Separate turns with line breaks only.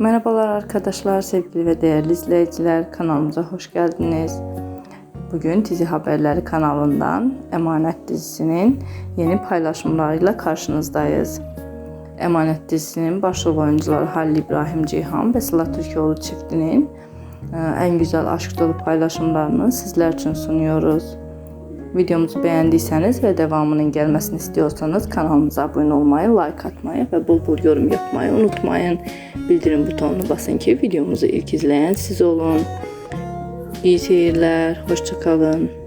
Merhabalar arkadaşlar, sevgili ve değerli izleyiciler. Kanalımıza hoş geldiniz. Bugün Dizi Haberleri kanalından Emanet dizisinin yeni paylaşımlarıyla karşınızdayız. Emanet dizisinin başrol oyuncuları Halil İbrahim Ceyhan ve Sıla Türkoğlu çiftinin e, en güzel aşk dolu paylaşımlarını sizler için sunuyoruz. Videomuzu beğendiyseniz ve devamının gelmesini istiyorsanız kanalımıza abone olmayı, like atmayı ve bol bol yorum yapmayı unutmayın. Bildirim butonuna basın ki videomuzu ilk izleyen siz olun. İyi seyirler, hoşçakalın.